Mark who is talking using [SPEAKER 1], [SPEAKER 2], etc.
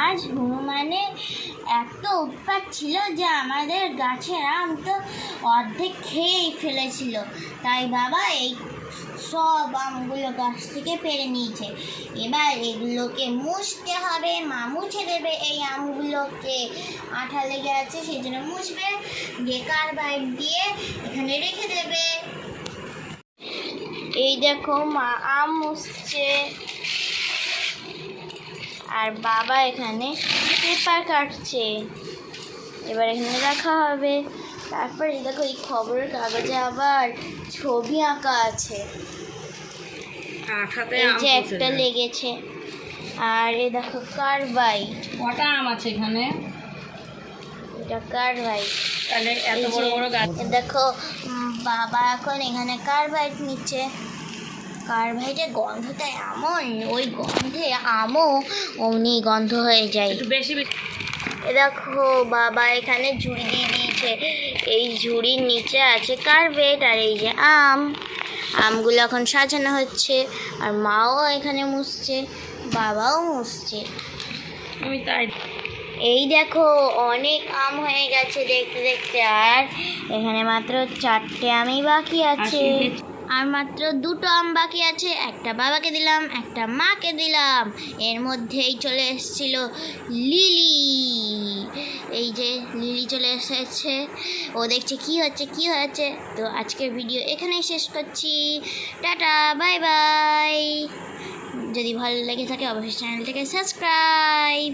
[SPEAKER 1] আজ হনুমানের এত উৎপাত ছিল যে আমাদের গাছের আম তো অর্ধেক খেয়েই ফেলেছিল। তাই বাবা এই সব আমগুলো গাছ থেকে পেরে নিয়েছে। এবার এগুলোকে মুছতে হবে। মা মুছে দেবে এই আমগুলোকে। আঠা লেগে আছে সেই জন্য মুছবে। দিয়ে কার্বাইড দিয়ে এখানে রেখে দেবে। এই দেখো, মা আম মুছছে। আর বাবা এখানে পেপার কাটছে। এবার এখানে রাখা হবে। তারপর এই দেখো এই খবরের কাগজে আবার ছবি আঁকা আছে।
[SPEAKER 2] আঠাতে
[SPEAKER 1] এই যে একটা লেগেছে। আর এ দেখো কার্বাইড
[SPEAKER 2] কটা আম আছে এখানে?
[SPEAKER 1] এটা কার্বাইড
[SPEAKER 2] তাহলে এত বড় বড় গাছ।
[SPEAKER 1] দেখো বাবা এখন এখানে কার্বাইড নিচ্ছে। কার্বাইডের গন্ধটা এমন ওই গন্ধে আমও অমনি গন্ধ হয়ে যায়।
[SPEAKER 2] একটু বেশি বেশি
[SPEAKER 1] এ দেখো বাবা এখানে ঝুড়ি দিয়ে দিয়েছে। এই ঝুড়ির নিচে আছে কার্বেট আর এই যে আম। আমগুলো এখন সাজানো হচ্ছে আর মাও এখানে মুছছে বাবাও মুছছে।
[SPEAKER 2] আমি তাই
[SPEAKER 1] এই দেখো অনেক আম হয়ে গেছে দেখতে দেখতে আর এখানে মাত্র চারটে আমই বাকি আছে। আর মাত্র দুটো আম বাকি আছে। একটা বাবাকে দিলাম, একটা মাকে দিলাম। এর মধ্যেই চলে এসেছিল লিলি। এই যে লিলি চলে এসেছে। ও দেখছে কি হচ্ছে কি হচ্ছে তো আজকের ভিডিও এখানেই শেষ করছি। Tata, bye bye. যদি ভালো লেগে থাকে অবশ্যই চ্যানেলটাকে সাবস্ক্রাইব।